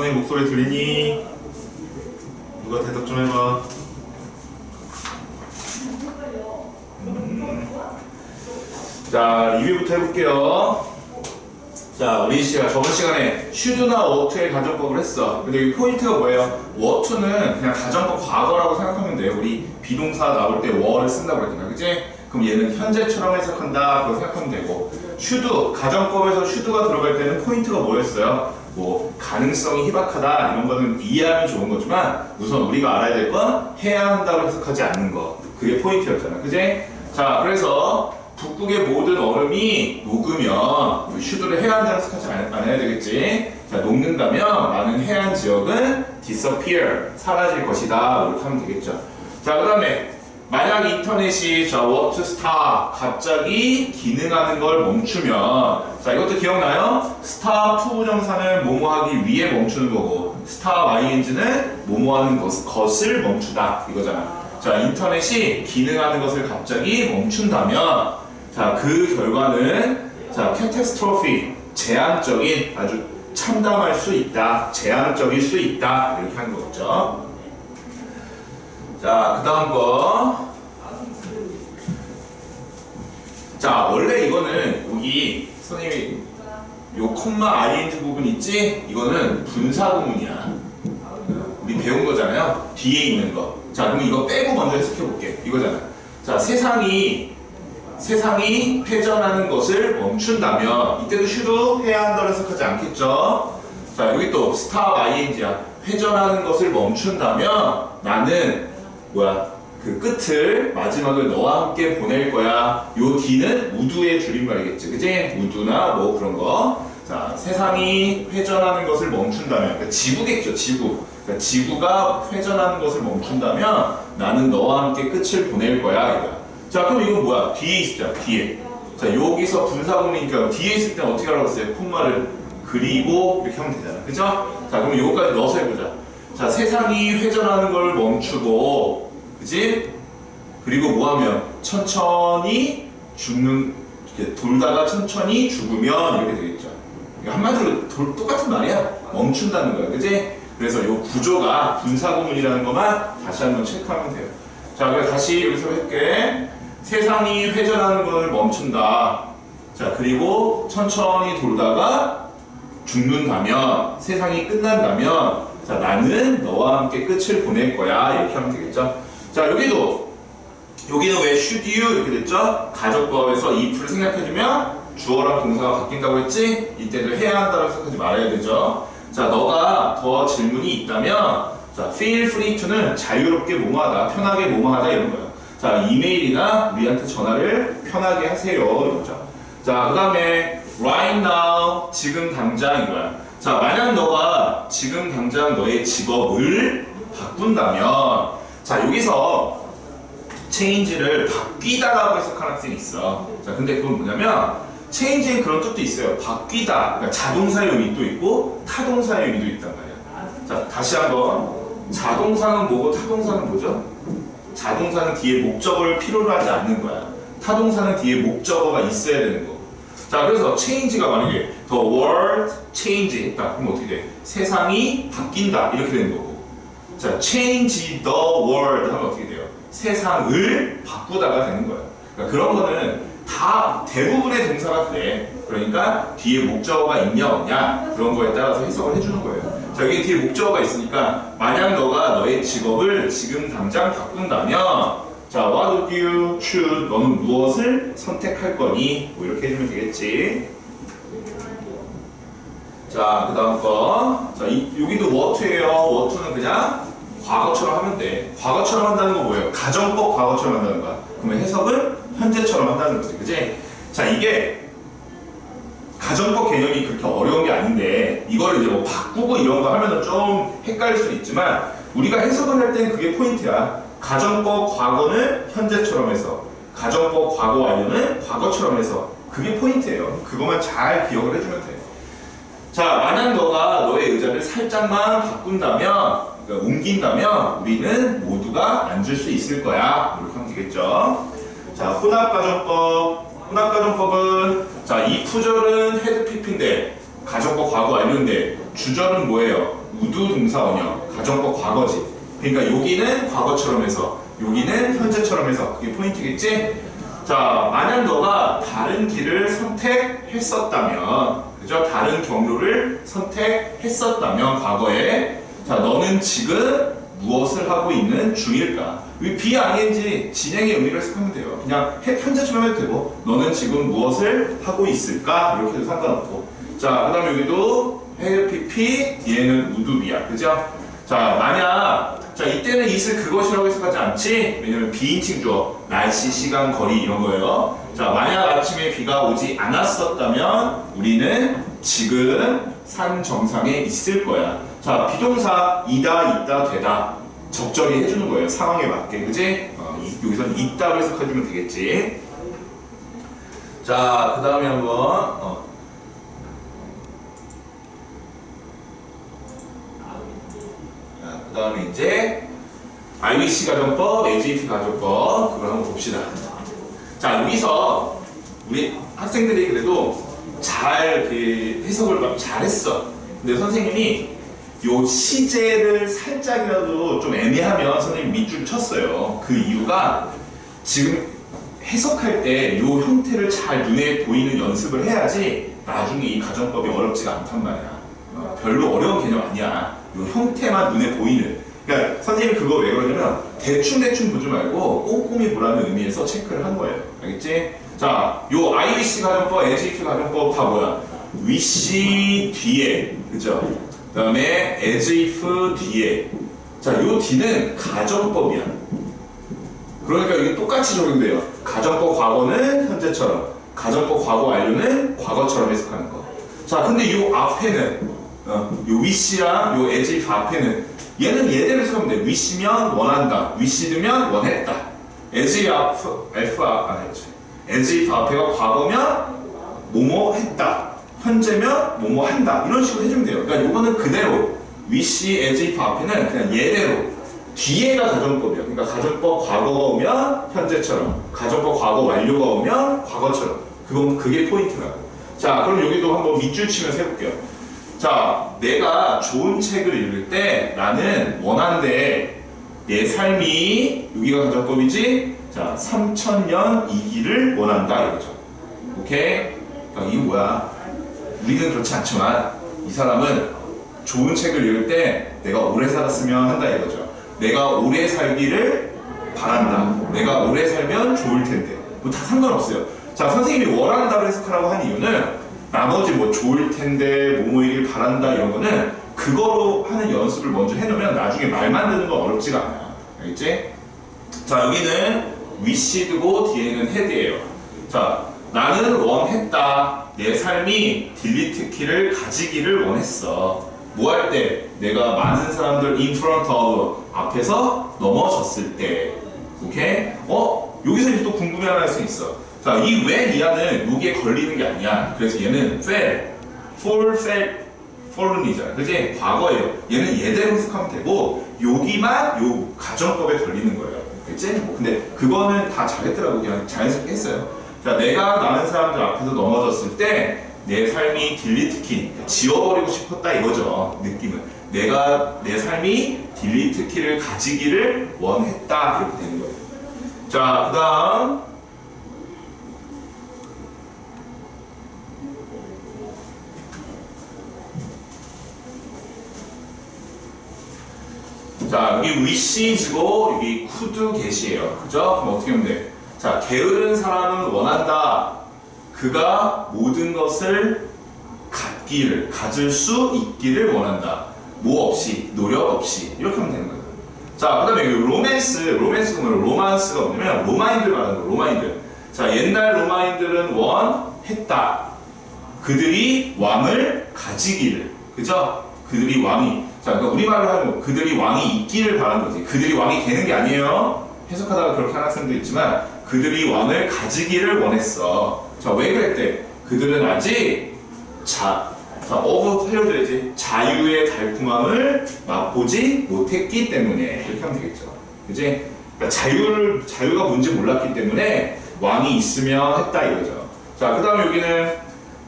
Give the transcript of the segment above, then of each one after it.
선생님 목소리 들리니? 누가 대답 좀 해봐. 음. 자, 리뷰부터 해볼게요. 자, 우리 씨가 저번 시간에 슈드나 워투의 가정법을 했어. 근데 이 포인트가 뭐예요? 워투는 그냥 가정법 과거라고 생각하면 돼요. 우리 비동사 나올 때 워를 쓴다고 그랬잖아. 그치? 그럼 얘는 현재처럼 해석한다. 그거 생각하면 되고. 슈드, 가정법에서 슈드가 들어갈 때는 포인트가 뭐였어요? 뭐, 가능성이 희박하다. 이런 거는 이해하면 좋은 거지만 우선 우리가 알아야 될 건 해야 한다고 해석하지 않는 거. 그게 포인트였잖아. 그치? 자, 그래서 북극의 모든 얼음이 녹으면 슈드를 해석하지 않- 않아야 되겠지. 자, 녹는다면 많은 해안 지역은 disappear, 사라질 것이다. 이렇게 하면 되겠죠. 자, 그 다음에 만약 인터넷이 자, stop 갑자기 기능하는 걸 멈추면 자, 이것도 기억나요? stop 투부정사는 뭐뭐하기 위해 멈추는 거고 stop ing는 뭐뭐하는 것, 것을 멈추다 이거잖아. 자, 인터넷이 기능하는 것을 갑자기 멈춘다면 자, 그 결과는 자, catastrophe 제한적인 아주 참담할 수 있다. 제한적일 수 있다. 이렇게 하는 거죠. 자, 그 다음 거. 자, 원래 이거는 여기 선생님이 요 콤마 ing 부분 있지? 이거는 분사 구문이야. 우리 배운 거잖아요. 뒤에 있는 거. 자, 그럼 이거 빼고 먼저 해석해 볼게. 이거잖아. 자, 세상이 세상이 회전하는 것을 멈춘다면 이때도 슈도 해야 한다고 해석하지 않겠죠? 자, 여기 또 stop ing야. 회전하는 것을 멈춘다면 나는 뭐야? 그 끝을 마지막을 너와 함께 보낼 거야. 요 D는 우두의 줄임말이겠지. 그지? 우두나 뭐 그런 거. 자, 세상이 회전하는 것을 멈춘다면, 그러니까 지구겠죠, 지구. 그러니까 지구가 회전하는 것을 멈춘다면 나는 너와 함께 끝을 보낼 거야. 이거야. 자, 그럼 이건 뭐야? 뒤에 있자, 뒤에. 자, 여기서 분사구문이니까 뒤에 있을 때 어떻게 하라고 했어요? 콤마를 그리고 이렇게 하면 되잖아. 그죠? 자, 그럼 요거까지 넣어서 해보자. 자, 세상이 회전하는 걸 멈추고, 그지? 그리고 뭐 하면? 천천히 죽는, 이렇게 돌다가 천천히 죽으면 이렇게 되겠죠. 한마디로 돌- 똑같은 말이야. 멈춘다는 거야. 그지? 그래서 요 구조가 분사구문이라는 것만 다시 한번 체크하면 돼요. 자, 그래 다시 여기서 할게. 세상이 회전하는 걸 멈춘다. 자, 그리고 천천히 돌다가 죽는다면, 세상이 끝난다면, 자, 나는 너와 함께 끝을 보낼 거야. 이렇게 하면 되겠죠? 자, 여기도, 여기는 왜 should you? 이렇게 됐죠? 가족법에서 if를 생각해주면 주어랑 동사가 바뀐다고 했지? 이때도 해야 한다고 생각하지 말아야 되죠? 자, 너가 더 질문이 있다면, 자, feel free to는 자유롭게 뭐뭐하다, 편하게 뭐뭐하다 이런 거예요. 자, 이메일이나 우리한테 전화를 편하게 하세요. 이거죠. 자, 그 다음에 right now, 지금 당장 이거야. 자, 만약 너가 지금 당장 너의 직업을 바꾼다면, 자, 여기서 change를 바뀌다라고 해석하는 학생이 있어. 자, 근데 그건 뭐냐면, change에 그런 뜻도 있어요. 바뀌다. 그러니까 자동사의 의미도 있고, 타동사의 의미도 있단 말이야. 자, 다시 한번. 자동사는 뭐고, 타동사는 뭐죠? 자동사는 뒤에 목적어를 필요로 하지 않는 거야. 타동사는 뒤에 목적어가 있어야 되는 거고. 자, 그래서 change가 만약에 the world change 했다. 그럼 어떻게 돼? 세상이 바뀐다. 이렇게 되는 거고. 자, change the world 하면 어떻게 돼요? 세상을 바꾸다가 되는 거예요. 그러니까 그런 거는 다 대부분의 동사가 그래. 그러니까 뒤에 목적어가 있냐 없냐 그런 거에 따라서 해석을 해주는 거예요. 자, 여기 뒤에 목적어가 있으니까 만약 너가 너의 직업을 지금 당장 바꾼다면 자, what would you choose? 너는 무엇을 선택할 거니? 뭐 이렇게 해주면 되겠지. 자, 그 다음 거. 자, 이, 여기도 what예요. what는 그냥 과거처럼 하면 돼. 과거처럼 한다는 건 뭐예요? 가정법 과거처럼 한다는 거야. 그러면 해석은 현재처럼 한다는 거지. 그지? 자, 이게 가정법 개념이 그렇게 어려운 게 아닌데 이거를 이제 뭐 바꾸고 이런 거 하면은 좀 헷갈릴 수 있지만 우리가 해석을 할 때는 그게 포인트야. 가정법 과거는 현재처럼 해서 가정법 과거 완료는 과거처럼 해서 그게 포인트예요. 그것만 잘 기억을 해주면 돼. 자, 만약 너가 너의 의자를 살짝만 바꾼다면, 그러니까 옮긴다면, 우리는 모두가 앉을 수 있을 거야. 이렇게 하면 되겠죠. 자, 혼합가정법. 혼합가정법은, 자, 이 푸절은 헤드피피인데, 가정법 과거 완료인데, 주절은 뭐예요? 우두 동사 원형, 가정법 과거지. 그러니까 여기는 과거처럼 해서 여기는 현재처럼 해서 그게 포인트겠지? 자, 만약 너가 다른 길을 선택했었다면, 그죠? 다른 경로를 선택했었다면, 과거에, 자, 너는 지금 무엇을 하고 있는 중일까? 이 비ing인지 진행의 의미를 해석하면 돼요. 그냥 해- 현재처럼 해도 되고, 너는 지금 무엇을 하고 있을까? 이렇게 해도 상관없고. 자, 그 다음에 여기도 해피피, 얘는 우두비야. 그죠? 자, 만약, 자, 이때는 있을 그것이라고 해석하지 않지? 왜냐면 비인칭 주어, 날씨, 시간, 거리 이런 거예요. 자, 만약 아침에 비가 오지 않았었다면 우리는 지금 산 정상에 있을 거야. 자, 비동사 이다, 있다, 되다. 적절히 해주는 거예요. 상황에 맞게. 그지? 어, 이- 여기서는 있다로 해석해주면 되겠지. 자, 그 다음에 한번, 어, 자, 그 다음에 이제 IBC 가정법, AJT 가정법 그걸 한번 봅시다. 자 여기서 우리 학생들이 그래도 잘 그 해석을 막 잘했어. 근데 선생님이 요 시제를 살짝이라도 좀 애매하면 선생님 밑줄 쳤어요. 그 이유가 지금 해석할 때 요 형태를 잘 눈에 보이는 연습을 해야지 나중에 이 가정법이 어렵지가 않단 말이야. 어, 별로 어려운 개념 아니야. 요 형태만 눈에 보이는. 그러니까 선생님이 그거 왜 그러냐면 대충대충 보지 말고 꼼꼼히 보라는 의미에서 체크를 한 거예요. 알겠지? 자, 요 IBC 가정법, AGF 가정법 다 뭐야? 위시 뒤에, 그죠? 그 다음에 AGF 뒤에. 자, 요 뒤는 가정법이야. 그러니까 이게 똑같이 적용돼요. 가정법 과거는 현재처럼, 가정법 과거 완료는 과거처럼 해석하는 거. 자, 근데 이 앞에는 어, 요 위시랑 요 에지 앞에는 얘는 얘대로 해석하면 돼. 위시면 원한다, 위시드면 원했다. 에지 앞 F 앞 아니 에지 앞에가 과거면 뭐뭐 했다, 현재면 뭐뭐 한다 이런 식으로 해주면 돼요. 그러니까 이거는 그대로 위시 에지 앞에는 그냥 얘대로 뒤에가 가정법이야. 그러니까 가정법 과거가 오면 현재처럼, 가정법 과거 완료가 오면 과거처럼. 그건 그게 포인트라고. 자, 그럼 여기도 한번 밑줄 치면서 해볼게요. 자, 내가 좋은 책을 읽을 때 나는 원한데 내 삶이 여기가 가정법이지. 자, 3천년 이기를 원한다 이거죠. 오케이? 그러니까 이게 뭐야? 우리는 그렇지 않지만 이 사람은 좋은 책을 읽을 때 내가 오래 살았으면 한다 이거죠. 내가 오래 살기를 바란다. 내가 오래 살면 좋을 텐데. 뭐 다 상관없어요. 자, 선생님이 원한다로 해석하라고 한 이유는 나머지 뭐 좋을 텐데, 뭐뭐이길 바란다 이런 거는 그거로 하는 연습을 먼저 해놓으면 나중에 말 만드는 건 어렵지가 않아요. 알겠지? 자, 여기는 위시드고 뒤에는 헤드예요. 자, 나는 원했다. 내 삶이 딜리트 키를 가지기를 원했어. 뭐 할 때? 내가 많은 사람들 front of 앞에서 넘어졌을 때. 오케이? 어? 여기서 이제 또 궁금해하는 할수 있어. 자, 이 when 이하는 여기에 걸리는 게 아니야. 그래서 얘는 fell, fall, fell, fallen이잖아. 그지? 과거예요. 얘는 얘대로 해석하면 되고 여기만 요 가정법에 걸리는 거예요. 그치? 뭐 근데 그거는 다 잘했더라고. 그냥 자연스럽게 했어요. 자, 내가 많은 사람들 앞에서 넘어졌을 때 내 삶이 딜리트 키, 지워버리고 싶었다 이거죠. 느낌은. 내가 내 삶이 딜리트 키를 가지기를 원했다 이렇게 되는 거예요. 자, 그 다음 자, 여기 wish이고 여기 could get이에요. 그죠? 그럼 어떻게 하면 돼? 자, 게으른 사람은 원한다. 그가 모든 것을 갖기를, 가질 수 있기를 원한다. 뭐 없이, 노력 없이. 이렇게 하면 되는 거예요. 자, 그 다음에 여기 로맨스, 로맨스가 뭐예요? 로만스가 뭐냐면 로마인들 말하는 거, 로마인들. 자, 옛날 로마인들은 원했다. 그들이 왕을 가지기를. 그죠? 그들이 왕이. 자, 그러니까 우리말로 하면 뭐 그들이 왕이 있기를 바라는 거지. 그들이 왕이 되는 게 아니에요. 해석하다가 그렇게 하는 학생도 있지만 그들이 왕을 가지기를 원했어. 자, 왜 그랬대? 그들은 아직 자, 자, 어부 살려줘야지. 자유의 달콤함을 맛보지 못했기 때문에 이렇게 하면 되겠죠. 그지? 그러니까 자유를 자유가 뭔지 몰랐기 때문에 왕이 있으면 했다 이거죠. 자, 그다음에 여기는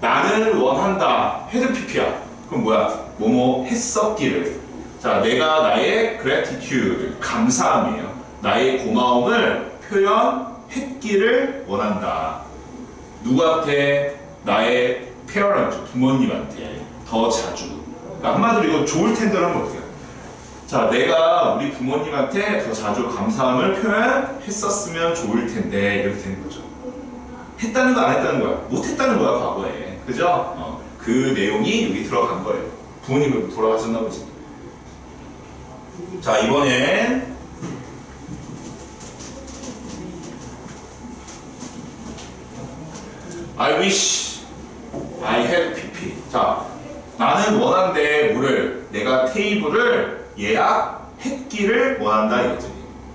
나는 원한다. 헤드 PP야. 그럼 뭐야? 뭐뭐 했었기를. 자, 내가 나의 gratitude, 감사함이에요. 나의 고마움을 표현 했기를 원한다. 누구한테? 나의 parent, 부모님한테 더 자주. 그러니까 한마디로 이거 좋을 하면 어떻게 해요? 자, 내가 우리 부모님한테 더 자주 감사함을 표현했었으면 좋을 텐데 이렇게 되는 거죠. 했다는 거 안 했다는 거야? 못 했다는 거야 과거에. 그죠? 어, 그 내용이 여기 들어간 거예요. 부모님은 돌아가셨나 보지. 자, 이번엔 I wish I had PP. 자, 나는 원한데 뭐를 내가 테이블을 예약했기를 원한다 이거지.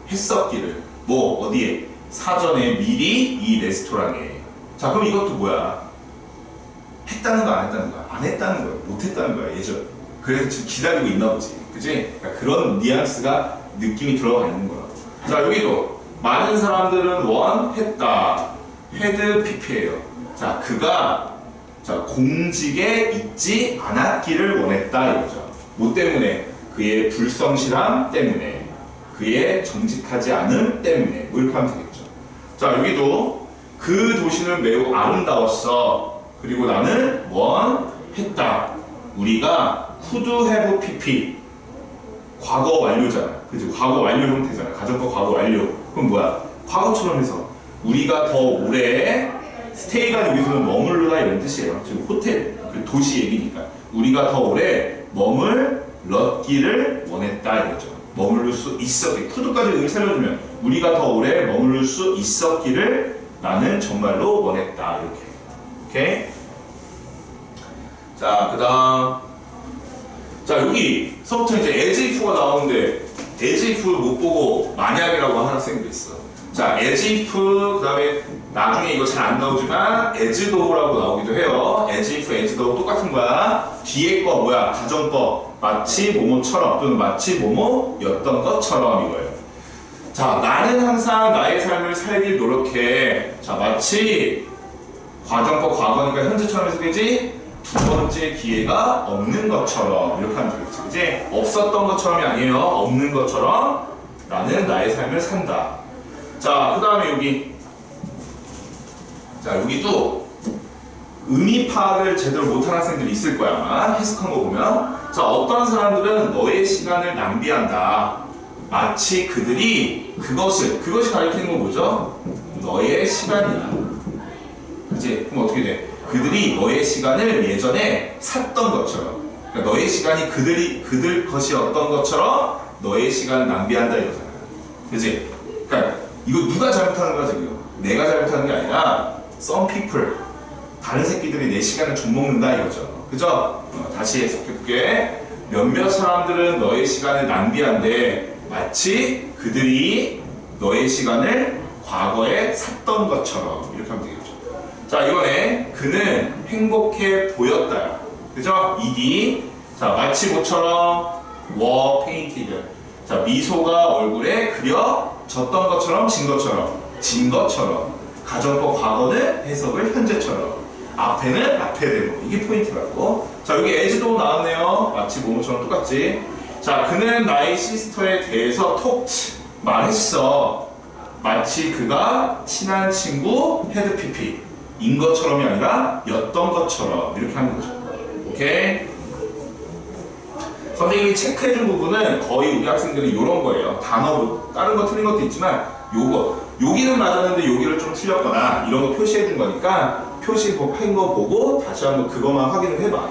했었기를. 뭐 어디에? 사전에 미리 이 레스토랑에. 자, 그럼 이것도 뭐야? 했다는 거 안 했다는 거야? 안 했다는 거야? 못 했다는 거야 예전. 그래서 지금 기다리고 있나 보지. 그지? 그러니까 그런 뉘앙스가 느낌이 들어가 있는 거야. 자, 여기도 많은 사람들은 원 했다. 헤드 PP예요. 자, 그가 자, 공직에 있지 않았기를 원했다 이거죠. 뭐 때문에? 그의 불성실함 때문에, 그의 정직하지 않음 때문에 뭐 이렇게 하면 되겠죠. 자, 여기도 그 도시는 매우 아름다웠어. 그리고 나는 원 했다. 우리가 could have pp 과거 완료잖아. 그지? 과거 완료 형태잖아. 가정법 과거 완료. 그럼 뭐야? 과거처럼 해서 우리가 더 오래 스테이가 여기서는 머물르다 이런 뜻이에요. 지금 호텔 그 도시 얘기니까 우리가 더 오래 머물렀기를 원했다 이거죠. 머물를 수 있었기. 푸드까지 여기 살려주면 우리가 더 오래 머물를 수 있었기를 나는 정말로 원했다 이렇게. 오케이. 자 그 다음 자 여기서부터 이제 as if가 나오는데 as if 못 보고 만약이라고 하는 학생도 있어. 자 as if 그 다음에 나중에 이거 잘 안 나오지만 as though라고 나오기도 해요. as if, as though 똑같은 거야. 뒤에 거 뭐야? 가정법 마치 뭐뭐처럼 또는 마치 뭐뭐였던 것처럼 이거예요. 자 나는 항상 나의 삶을 살길 노력해. 자 마치 과정법 과거니까 현재처럼 해서 되지 두 번째 기회가 없는 것처럼 이렇게 하면 되겠지 그지? 없었던 것처럼이 아니에요 없는 것처럼 나는 나의 삶을 산다 자 그 다음에 여기 자 여기도 의미 파악을 제대로 못하는 학생들이 있을 거야 아마 해석한 거 보면 자 어떤 사람들은 너의 시간을 낭비한다 마치 그들이 그것을 그것이 가리키는 건 뭐죠? 너의 시간이야 그지? 그럼 어떻게 돼? 그들이 너의 시간을 예전에 샀던 것처럼 그러니까 너의 시간이 그들이 그들 것이었던 것처럼 너의 시간을 낭비한다 이거잖아 그지? 그러니까 이거 누가 잘못하는 거야 지금? 내가 잘못하는 게 아니라 some people 다른 새끼들이 내 시간을 좀 먹는다 이거죠. 그죠? 어, 다시 해석해볼게. 몇몇 사람들은 너의 시간을 낭비한데 마치 그들이 너의 시간을 과거에 샀던 것처럼. 이렇게 하면 되겠죠. 자 이번에 그는 행복해 보였다. 그죠? 이디. 자 마치 모처럼 워 페인티드. 자 미소가 얼굴에 그려졌던 것처럼 진 것처럼 진 것처럼 가정법 과거는 해석을 현재처럼 앞에는 앞에 대고 이게 포인트라고 자 여기 에즈도 나왔네요 마치 모모처럼 똑같지 자 그는 나의 시스터에 대해서 톡 말했어 마치 그가 친한 친구 헤드피피 인 것처럼이 아니라 였던 것처럼 이렇게 하는 거죠. 오케이? 선생님이 체크해준 부분은 거의 우리 학생들이 이런 거예요. 단어, 뭐 다른 거 틀린 것도 있지만 요거 여기는 맞았는데 여기를 좀 틀렸거나 이런 거 표시해 준 거니까 표시 한 거 보고 다시 한번 그것만 확인을 해봐.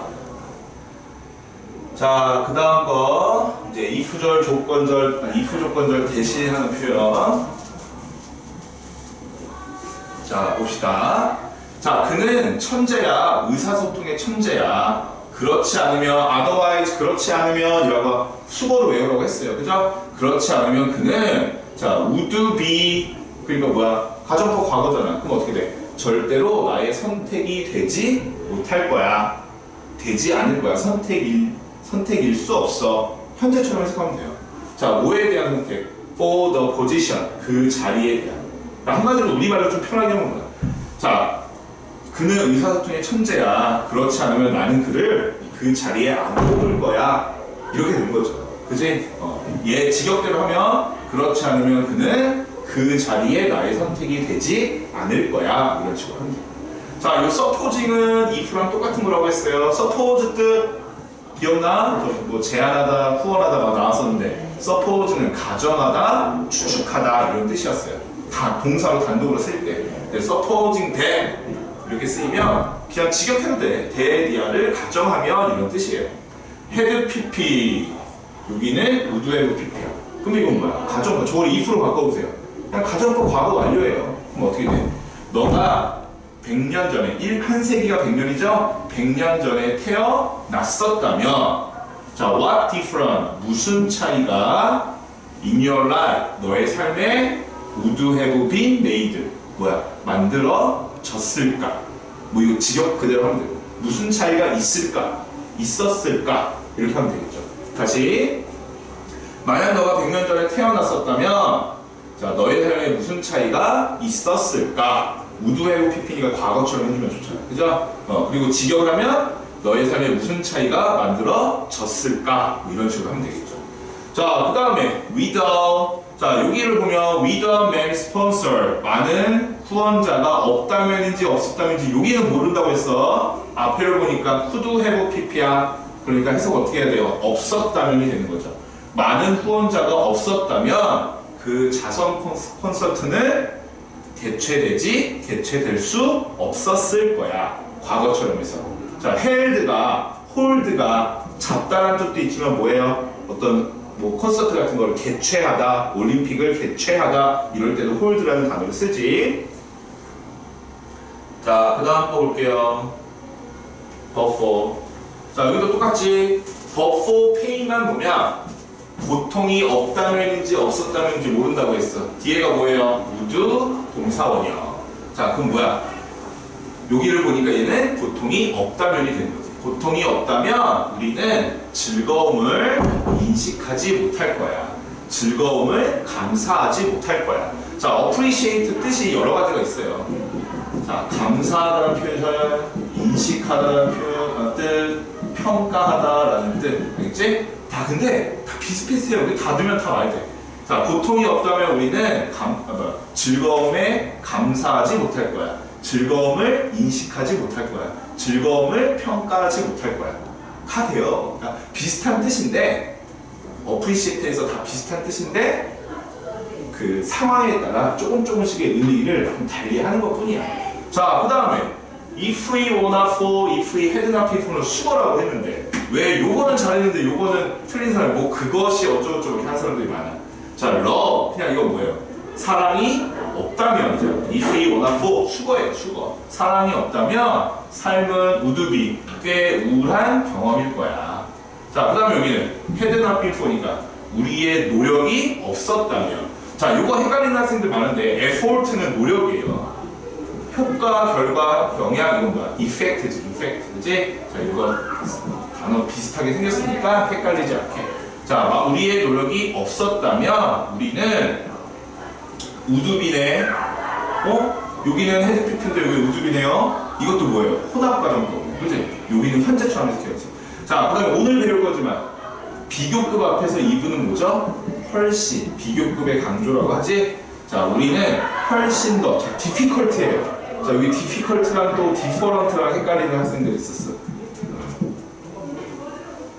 자, 그 다음 거 이제 이프절 조건절 아니, 이프 조건절 대신하는 표현. 자, 봅시다. 자, 그는 천재야. 의사소통의 천재야. 그렇지 않으면, otherwise, 그렇지 않으면, 이라고 수거로 외우라고 했어요. 그죠? 그렇지 않으면 그는, 자, would be, 그러니까 뭐야? 가정법 과거잖아. 그럼 어떻게 돼? 절대로 나의 선택이 되지 못할 거야. 되지 않을 거야. 선택일, 선택일 수 없어. 현재처럼 해석하면 돼요. 자, 뭐에 대한 선택? for the position. 그 자리에 대한. 한마디로 우리말로 좀 편하게 하면 뭐야? 자, 그는 의사소통의 천재야. 그렇지 않으면 나는 그를 그 자리에 안 뽑을 거야. 이렇게 되는 거죠. 그지? 어, 얘 직역대로 하면 그렇지 않으면 그는 그 자리에 나의 선택이 되지 않을 거야. 이런 식으로 합니다. 자, 이 supposing은 if랑 똑같은 거라고 했어요. suppose 뜻 기억나? 저뭐 제안하다, 후원하다 막 나왔었는데 suppose는 가정하다, 추측하다 이런 뜻이었어요. 다 동사로 단독으로 쓸 때. supposing that 이렇게 쓰이면 그냥 직역해도 돼. 대디아를 가정하면 이런 뜻이에요. 헤드 PP 여기는 우드 헤드 PP야. 그럼 이건 뭐야? 가정 저걸 if로 바꿔보세요. 그냥 가정법 과거 완료예요. 그럼 어떻게 돼? 너가 100년 전에 1, 한 세기가 100년이죠? 100년 전에 태어났었다면 자, what different 무슨 차이가 in your life 너의 삶에 would have been made 뭐야? 만들어졌을까? 뭐 이거 직역 그대로 하면 되고 무슨 차이가 있을까? 있었을까? 이렇게 하면 되겠죠. 다시 만약 너가 100년 전에 태어났었다면 자 너의 삶에 무슨 차이가 있었을까? 우드웨브 피피니가 과거처럼 해주면 좋잖아. 그죠? 어, 그리고 직역을 하면 너의 삶에 무슨 차이가 만들어졌을까? 뭐 이런 식으로 하면 되겠죠. 자, 그 다음에 without 자, 여기를 보면 without man sponsor 많은 후원자가 없다면인지 없었다면인지 여기는 모른다고 했어. 앞에를 보니까 could have pp야. 그러니까 해석 어떻게 해야 돼요? 없었다면이 되는 거죠. 많은 후원자가 없었다면 그 자선 콘- 콘서트는 개최되지 개최될 수 없었을 거야. 과거처럼 해서. 자, held가 홀드가 잡다라는 뜻도 있지만 뭐예요? 어떤 뭐 콘서트 같은 걸 개최하다, 올림픽을 개최하다 이럴 때도 홀드라는 단어를 쓰지. 자, 그 다음 거 볼게요. 버퍼. 자, 여기도 똑같이 버퍼 페이만 보면 고통이 없다면인지 없었다면인지 모른다고 했어. 뒤에가 뭐예요? 우드 동사원이요. 자, 그럼 뭐야? 여기를 보니까 얘는 고통이 없다면이 되는 거지. 고통이 없다면 우리는 즐거움을 인식하지 못할 거야. 즐거움을 감사하지 못할 거야. 자, appreciate 뜻이 여러 가지가 있어요. 자, 감사하다는 표현, 인식하다는 표현, 어, 뜻, 평가하다라는 뜻, 알겠지? 다 근데 다 비슷비슷해요. 우리 다 들면 다 말이 돼. 자, 고통이 없다면 우리는 감, 아, 뭐야, 즐거움에 감사하지 못할 거야. 즐거움을 인식하지 못할 거야. 즐거움을 평가하지 못할 거야. 다 돼요. 그러니까 비슷한 뜻인데, 어프리시에이트에서 다 비슷한 뜻인데, 그 상황에 따라 조금 조금씩의 의미를 좀 달리 하는 것 뿐이야. 자, 그 다음에 if we wanna for, if we had not before는 수거라고 했는데 왜 요거는 잘했는데 요거는 틀린 사람 뭐 그것이 어쩌고저쩌고 이렇게 하는 사람들이 많아. 자, love 그냥 이거 뭐예요? 사랑이 없다면 이제 if we wanna for 수거예요, 수거. 사랑이 없다면 삶은 우드비 꽤 우울한 경험일 거야. 자, 그 다음에 여기는 had not before니까 우리의 노력이 없었다면 자, 요거 헷갈리는 학생들 많은데 effort는 노력이에요. 효과, 결과, 영향 이건 뭐야? effect지, effect. 그지? 자, 이거 단어 비슷하게 생겼으니까 헷갈리지 않게. 자, 막 우리의 노력이 없었다면 우리는 우두비네. 어? 여기는 헤드피트인데 여기 우두비네요. 이것도 뭐예요? 혼합 과정법. 그지? 여기는 현재처럼 해석해야지. 자, 그 다음에 오늘 배울 거지만 비교급 앞에서 이분은 뭐죠? 훨씬 비교급의 강조라고 하지. 자, 우리는 훨씬 더 자, difficult예요. 자, 여기 difficult랑 또 different랑 헷갈리는 학생들 있었어.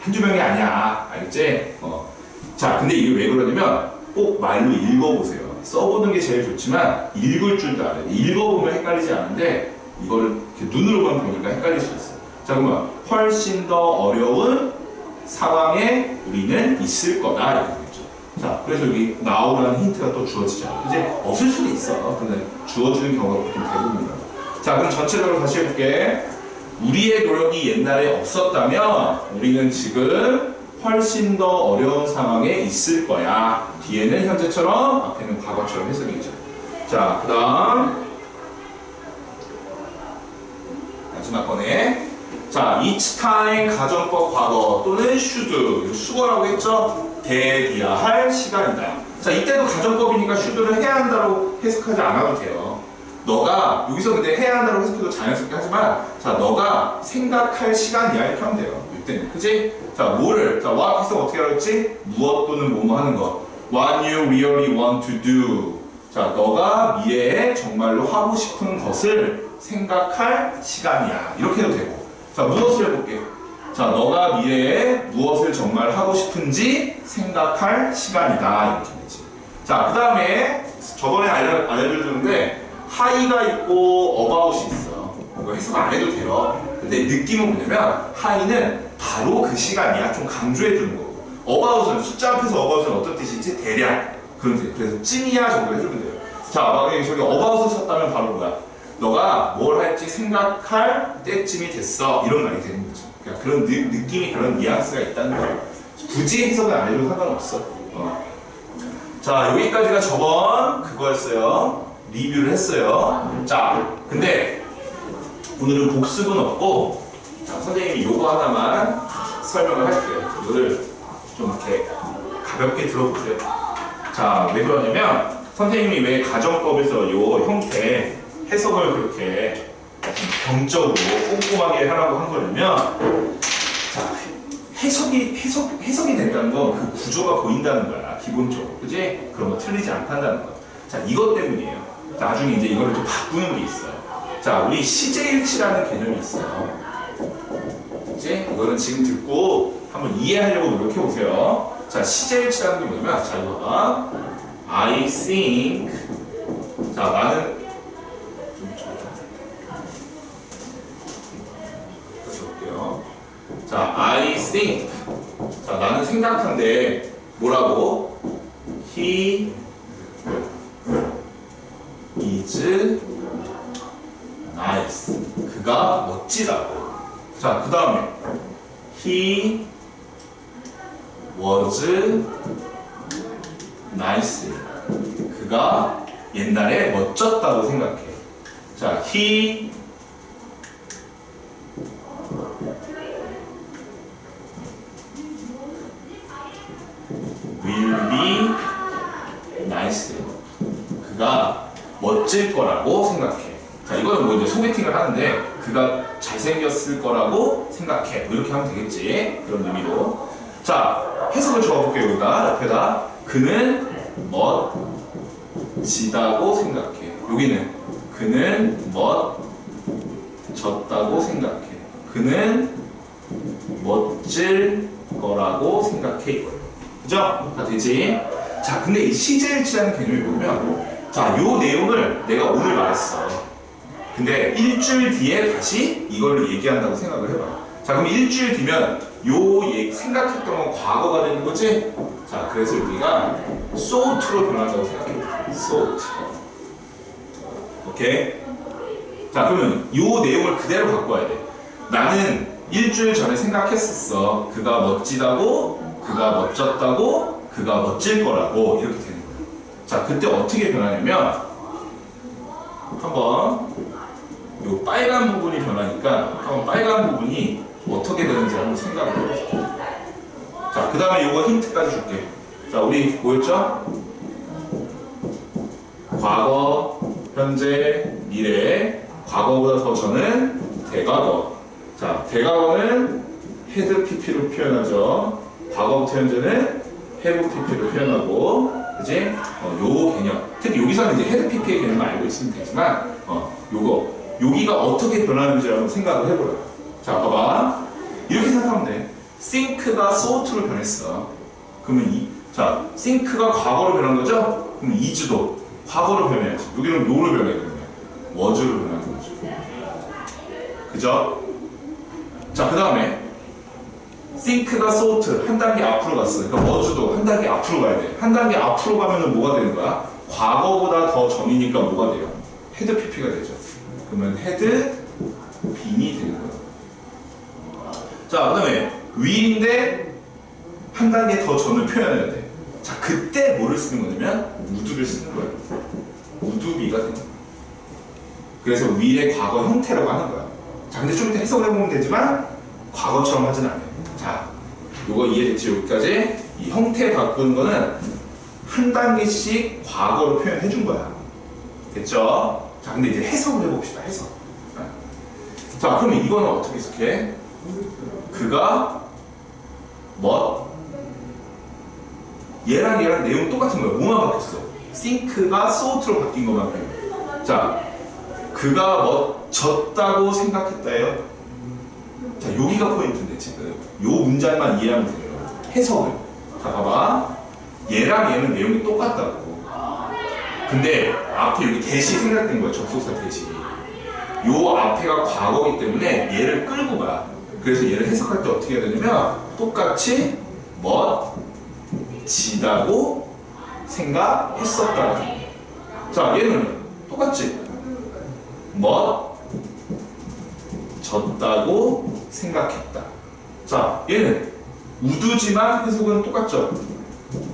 한두 명이 아니야. 알겠지? 어. 자, 근데 이게 왜 그러냐면 꼭 말로 읽어보세요. 써보는 게 제일 좋지만 읽을 줄도 알아야 돼. 읽어보면 헷갈리지 않은데 이렇게 눈으로만 보니까 헷갈릴 수 있어. 자, 그러면 훨씬 더 어려운 상황에 우리는 있을 거다. 자, 그래서 여기 나오라는 힌트가 또 주어지죠. 이제 없을 수도 있어. 근데 주어지는 경우가 보통 대부분이다. 자, 그럼 전체적으로 다시 해볼게. 우리의 노력이 옛날에 없었다면 우리는 지금 훨씬 더 어려운 상황에 있을 거야. 뒤에는 현재처럼, 앞에는 과거처럼 해석이죠. 자, 그 다음. 마지막 거네. 자, each time 가정법 과거 또는 should 수거라고 했죠? 대비야 할 시간이다. 자, 이때도 가정법이니까 should를 해야 한다고 해석하지 않아도 돼요. 너가 여기서 근데 해야 한다고 해석해도 자연스럽게 하지만 자, 너가 생각할 시간이야 이렇게 하면 돼요. 이때는. 그지? 자, 뭐를? 자, what 해석 어떻게 하랬지? 무엇 또는 뭐뭐 하는 거. What you really want to do. 자, 너가 미래에 정말로 하고 싶은 것을 생각할 시간이야. 이렇게 해도 되고. 자, 무엇을 해볼게. 자, 너가 미래에 무엇을 정말 하고 싶은지 생각할 시간이다. 이렇게 되지. 자, 그 다음에 저번에 알려, 알려주는데 하이가 있고 어바웃이 있어. 이거 해석 안 해도 돼요. 근데 느낌은 뭐냐면 하이는 바로 그 시간이야. 좀 강조해 주는 거고. 어바웃은 숫자 앞에서 어바웃은 어떤 뜻이지? 대략. 그런 뜻. 그래서 찐이야 정도 해주면 돼요. 자, 만약에 저기 어바웃을 썼다면 바로 뭐야? 너가 뭘 할지 생각할 때쯤이 됐어. 이런 말이 되는 거죠. 그러니까 그런 느, 느낌이 그런 뉘앙스가 있다는 거예요. 굳이 해석을 안 해도 상관없어. 어. 자, 여기까지가 저번 그거였어요. 리뷰를 했어요. 자, 근데 오늘은 복습은 없고, 자, 선생님이 요거 하나만 설명을 할게요. 이거를 좀 이렇게 가볍게 들어보세요. 자, 왜 그러냐면, 선생님이 왜 가정법에서 요 형태 해석을 그렇게 병적으로 꼼꼼하게 하라고 한 거냐면, 자, 해석이 해석 해석이 된다는 건 그 구조가 보인다는 거야 기본적으로 그지 그런 거 틀리지 않다는 거. 자 이것 때문이에요. 나중에 이제 이거를 좀 바꾸는 게 있어요. 자 우리 시제일치라는 개념이 있어요. 이제 이거는 지금 듣고 한번 이해하려고 노력해 보세요. 자 시제일치라는 게 뭐냐면 자 이거 봐. I think 자 나는 좀 다시 볼게요. 자, I think. 자, 나는 생각한데 뭐라고? He is nice. 그가 멋지다고. 자, 그 다음에 He was nice. 그가 옛날에 멋졌다고 생각해. 자, he will be nice. 그가 멋질 거라고 생각해. 자, 이거는 뭐 이제 소개팅을 하는데 그가 잘생겼을 거라고 생각해. 뭐 이렇게 하면 되겠지. 그런 의미로. 자, 해석을 적어볼게요. 여기다 옆에다. 그는 멋지다고 생각해. 여기는 그는 멋졌다고 생각해. 그는 멋질 거라고 생각해. 그죠? 다 되지? 자, 근데 이 시제일치라는 개념이 보면, 자, 요 내용을 내가 오늘 말했어. 근데 일주일 뒤에 다시 이걸로 얘기한다고 생각을 해봐. 자, 그럼 일주일 뒤면 요 얘- 생각했던 건 과거가 되는 거지? 자, 그래서 우리가 soT로 변한다고 생각해. so. 오케이? 자, 그러면 요 내용을 그대로 바꿔야 돼. 나는 일주일 전에 생각했었어. 그가 멋지다고, 그가 멋졌다고, 그가 멋질 거라고 이렇게 되는. 자, 그때 어떻게 변하냐면 한번 요 빨간 부분이 변하니까 한번 빨간 부분이 어떻게 되는지 한번 생각을 해보자. 자, 그 다음에 요거 힌트까지 줄게. 자, 우리 뭐였죠? 과거, 현재, 미래. 과거보다 더 전은 대과거. 자, 대과거는 헤드 PP로 표현하죠. 과거부터 현재는 have PP로 표현하고, 그지? 어, 요 개념. 특히 여기서는 이제 헤드 PP의 개념을 알고 있으면 되지만, 어, 요거. 여기가 어떻게 변하는지 한번 생각을 해보라. 자, 봐봐. 이렇게 생각하면 돼. think가 thought로 변했어. 그러면 이, 자, think가 과거로 변한 거죠? 그럼 is도 과거로 변해야지. 여기는 요로 변해, 그러면. was로 변하는 거죠. 그죠? 자, 그 다음에 think가 thought 한 단계 앞으로 갔어. 그러니까 was도 한 단계 앞으로 가야 돼. 한 단계 앞으로 가면은 뭐가 되는 거야? 과거보다 더 전이니까 뭐가 돼요? 헤드 PP가 되죠. 그러면 헤드 빈이 되는 거야. 자, 그 다음에 위인데 한 단계 더 전을 표현해야 돼. 자, 그때 뭐를 쓰는 거냐면 우두를 쓰는 거예요. 우두비가 되는 거야. 그래서 위의 과거 형태라고 하는 거야. 자, 근데 좀 이따 해석을 해보면 되지만 과거처럼 하진 않아요. 자, 요거 이해됐지? 여기까지? 이 형태 바꾸는 거는 한 단계씩 과거로 표현해 준 거야. 됐죠? 자, 근데 이제 해석을 해봅시다. 해석. 자, 그러면 이거는 어떻게 해석해? 그가 멋 얘랑 얘랑 내용 똑같은 거야. 뭐만 바뀌었어? think가 thought로 바뀐 것만 바뀌어. 자, 그가 멋졌다고 생각했다예요. 자, 여기가 포인트인데 지금 요 문장만 이해하면 돼요. 해석을. 자, 봐봐. 얘랑 얘는 내용이 똑같다고. 근데 앞에 여기 대시 생략된 거야. 접속사 대시. 요 앞에가 과거이기 때문에 얘를 끌고 가. 그래서 얘를 해석할 때 어떻게 해야 되냐면 똑같이 멋지다고 생각했었다. 자, 얘는 똑같지. 멋 졌다고 생각했다. 자, 얘는 우두지만 해석은 똑같죠.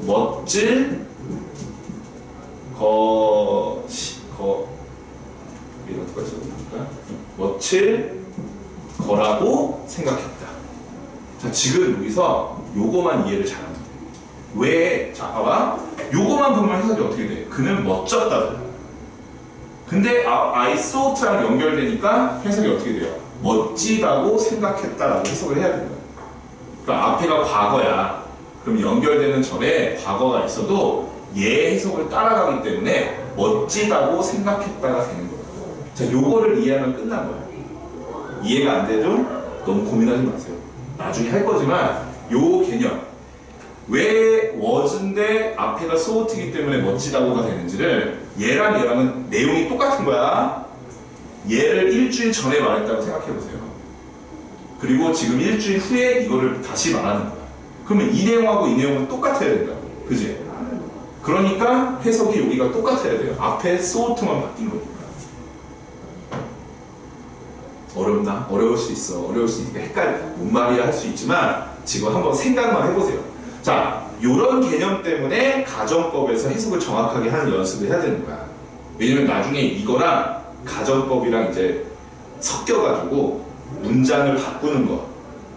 멋질 것이 거 이런 똑같이 써볼까? 멋질 거라고 생각했다. 자, 지금 여기서 요거만 이해를 잘하면 돼. 왜? 자, 봐봐. 요거만 보면 해석이 어떻게 돼? 그는 멋졌다. 근데 아, I thought랑 연결되니까 해석이 어떻게 돼요? 멋지다고 생각했다라고 해석을 해야 된다. 그러니까 앞에가 과거야. 그럼 연결되는 절에 과거가 있어도 얘 해석을 따라가기 때문에 멋지다고 생각했다가 되는 거야. 자, 요거를 이해하면 끝난 거야. 이해가 안 돼도 너무 고민하지 마세요. 나중에 할 거지만 요 개념 왜 was인데 앞에가 so이기 때문에 멋지다고가 되는지를 얘랑 얘랑은 내용이 똑같은 거야. 얘를 일주일 전에 말했다고 생각해 보세요. 그리고 지금 일주일 후에 이거를 다시 말하는 거야. 그러면 이 내용하고 이 내용은 똑같아야 된다고. 그지? 그러니까 해석이 여기가 똑같아야 돼요. 앞에 so만 바뀐 거니까. 어렵나? 어려울 수 있어. 어려울 수 있으니까 헷갈려. 뭔 말이야 할 수 있지만 지금 한번 생각만 해보세요. 자, 이런 개념 때문에 가정법에서 해석을 정확하게 하는 연습을 해야 되는 거야. 왜냐면 나중에 이거랑 가정법이랑 이제 섞여가지고 문장을 바꾸는 거.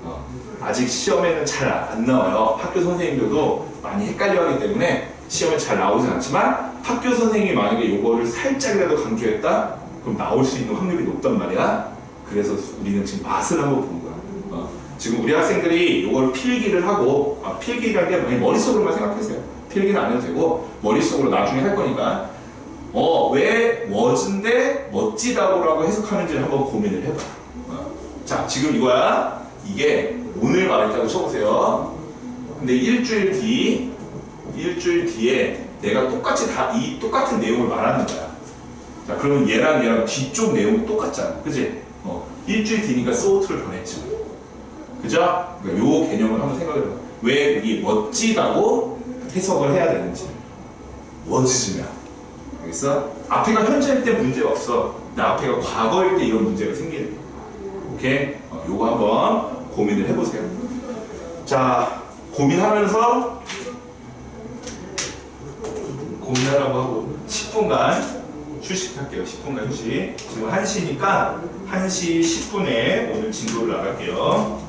어, 아직 시험에는 잘 안 나와요. 학교 선생님들도 많이 헷갈려하기 때문에 시험에 잘 나오진 않지만 학교 선생님이 만약에 이거를 살짝이라도 강조했다? 그럼 나올 수 있는 확률이 높단 말이야. 그래서 우리는 지금 맛을 한번 본 거야. 어, 지금 우리 학생들이 이걸 필기를 하고 아, 필기라는 게 머릿속으로만 생각하세요. 필기는 안 해도 되고 머릿속으로 나중에 할 거니까 어, 왜 멋진데 멋지다고라고 해석하는지를 한번 고민을 해봐. 어. 자, 지금 이거야. 이게 오늘 말했다고 쳐보세요. 근데 일주일 뒤, 일주일 뒤에 내가 똑같이 다 이 똑같은 내용을 말하는 거야. 자, 그러면 얘랑 얘랑 뒤쪽 내용이 똑같잖아. 그지? 어, 일주일 뒤니까 소트를 보냈지. 그죠? 그러니까 요 개념을 한번 생각해봐. 왜 이게 멋지다고 해석을 해야 되는지. 멋지면. 알겠어? 앞에가 현재일 때 문제가 없어. 근데 앞에가 과거일 때 이런 문제가 생기는 거야. 오케이? 어, 요거 한번 고민을 해보세요. 자, 고민하면서 고민하라고 하고 10분간 휴식할게요. 10분간 휴식. 지금 1시니까 1시 10분에 오늘 진도를 나갈게요.